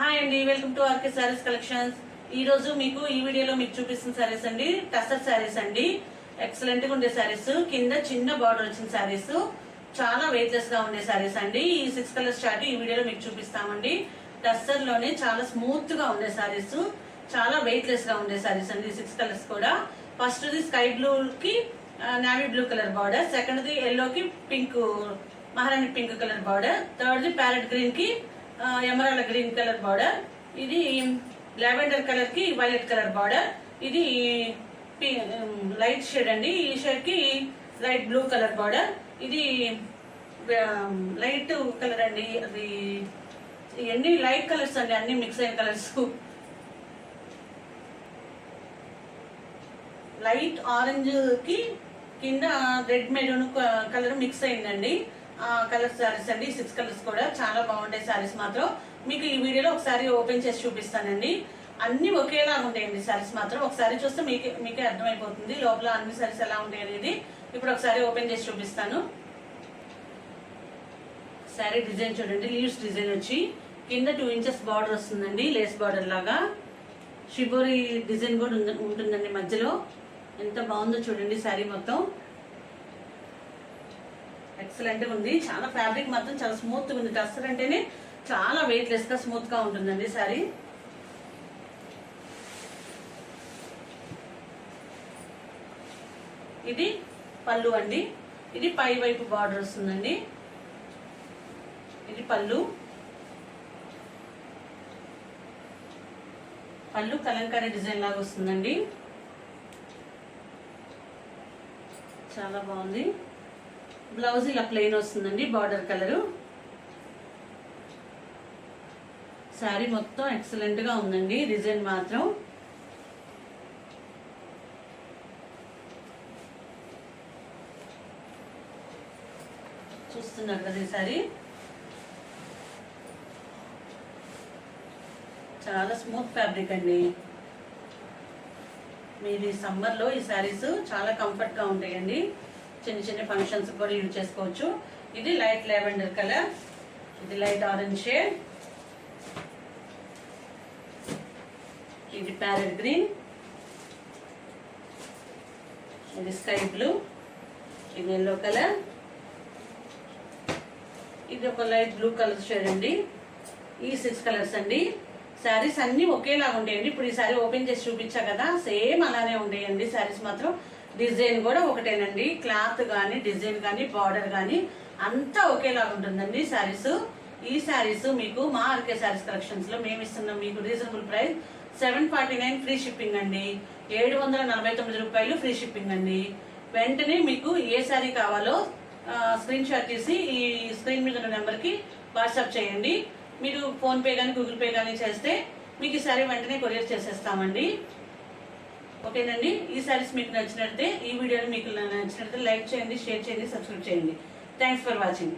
Hi అండి welcome to RK saris collections. ఈ రోజు మీకు ఈ వీడియోలో మీకు చూపిస్తున్న సారీస్ అండి టసర్ సారీస్ అండి. ఎక్సలెంట్గా ఉండే సారీస్. కింద చిన్న బార్డర్ వచ్చిన సారీస్. చాలా వెయిట్లెస్గా ఉండే సారీస్ అండి. ఈ సిక్స్ కలర్స్ చార్ట్ ఈ వీడియోలో మీకు చూపిస్తామండి. టస్సర్లోనే చాలా స్మూత్గా ఉండే సారీస్. చాలా వెయిట్లెస్గా ఉండే సారీస్ అండి సిక్స్ కలర్స్ కూడా. ఫస్ట్ ది స్కై బ్లూ కి navy blue colour border second the yellow కి pink Maharani pink colour border third the parrot గ్రీన్కి ఎమరాల గ్రీన్ కలర్ బార్డర్. ఇది లావెండర్ కలర్కి వైలెట్ కలర్ బార్డర్. ఇది లైట్ షేడ్ అండి. ఈ షేడ్కి లైట్ బ్లూ కలర్ బార్డర్. ఇది లైట్ కలర్ అండి. అది ఇవన్నీ లైట్ కలర్స్ అండి అన్ని మిక్స్ అయిన కలర్స్. లైట్ ఆరెంజ్కి కింద రెడ్ మెరూన్ కలర్ మిక్స్ అయిందండి. కలర్ సారీస్ అండి. సిక్స్ కలర్స్ కూడా చాలా బాగుంటాయి సారీస్ మాత్రం. మీకు ఈ వీడియోలో ఒకసారి ఓపెన్ చేసి చూపిస్తానండి. అన్ని ఒకేలా ఉంటాయండి సారీస్ మాత్రం. ఒకసారి చూస్తే మీకు మీకే అర్థమైపోతుంది. లోపల అన్ని శారీస్ ఎలా ఉంటాయి అనేది. ఇప్పుడు ఒకసారి ఓపెన్ చేసి చూపిస్తాను. శారీ డిజైన్ చూడండి. లీవ్స్ డిజైన్ వచ్చి కింద టూ ఇంచెస్ బార్డర్ వస్తుందండి. లేస్ బార్డర్ లాగా. షిబోరి డిజైన్ కూడా ఉంటుందండి మధ్యలో. ఎంత బాగుందో చూడండి శారీ మొత్తం. ఎక్సలెంట్ ఉంది. చాలా ఫ్యాబ్రిక్ మాత్రం చాలా స్మూత్గా ఉంది. టస్టర్ అంటేనే చాలా వెయిట్ లెస్గా స్మూత్గా ఉంటుందండి శారీ ఇది పళ్ళు అండి. ఇది పై వైపు బార్డర్ వస్తుందండి. ఇది పళ్ళు. పళ్ళు కలంకారీ డిజైన్ లాగా వస్తుందండి. చాలా బాగుంది. బ్లౌజ్ ఇలా ప్లెయిన్ వస్తుందండి బార్డర్ కలరు. శారీ మొత్తం ఎక్సలెంట్గా ఉందండి డిజైన్ మాత్రం. చూస్తున్నారు కదా ఈ శారీ చాలా స్మూత్ ఫ్యాబ్రిక్ అండి. మీది సమ్మర్లో ఈ శారీస్ చాలా కంఫర్ట్గా ఉంటాయండి. చిన్న చిన్న ఫంక్షన్స్ కూడా యూజ్ చేసుకోవచ్చు. ఇది లైట్ లెవెండర్ కలర్ ఇది లైట్ ఆరెంజ్ షేడ్ ఇది ప్యారెట్ గ్రీన్ ఇది స్కై బ్లూ ఇది ఎల్లో కలర్ ఇది ఒక లైట్ బ్లూ కలర్ షేడ్ అండి. ఈ సిక్స్ కలర్స్ అండి. శారీస్ అన్ని ఒకేలాగా ఉంటాయండి ఇప్పుడు ఈ శారీ ఓపెన్ చేసి చూపించా కదా సేమ్ అలానే ఉంటాయండి శారీస్ మాత్రం డిజైన్ కూడా ఒకటేనండి. క్లాత్ కానీ డిజైన్ కానీ బార్డర్ కానీ అంతా ఒకేలాగా ఉంటుందండి శారీస్. ఈ శారీస్ మీకు మా ఆర్కే శారీస్ కలెక్షన్స్లో మేము ఇస్తున్నాం. మీకు reasonable price seven forty nine free shipping అండి. ఏడు వందల నలభై తొమ్మిది రూపాయలు ఫ్రీ షిప్పింగ్ అండి. వెంటనే మీకు ఏ శారీ కావాలో స్క్రీన్ షాట్ తీసి ఈ స్క్రీన్ మీద ఉన్న నెంబర్కి వాట్సాప్ చేయండి. మీరు ఫోన్పే కానీ గూగుల్ పే కానీ చేస్తే మీకు ఈ శారీ వెంటనే కొరియర్ చేసేస్తామండి. ఓకేనండి? ఈ సారీస్ మీకు నచ్చినట్లయితే ఈ వీడియోని మీకు నచ్చినట్లయితే లైక్ చేయండి షేర్ చేయండి సబ్స్క్రైబ్ చేయండి. Thanks for watching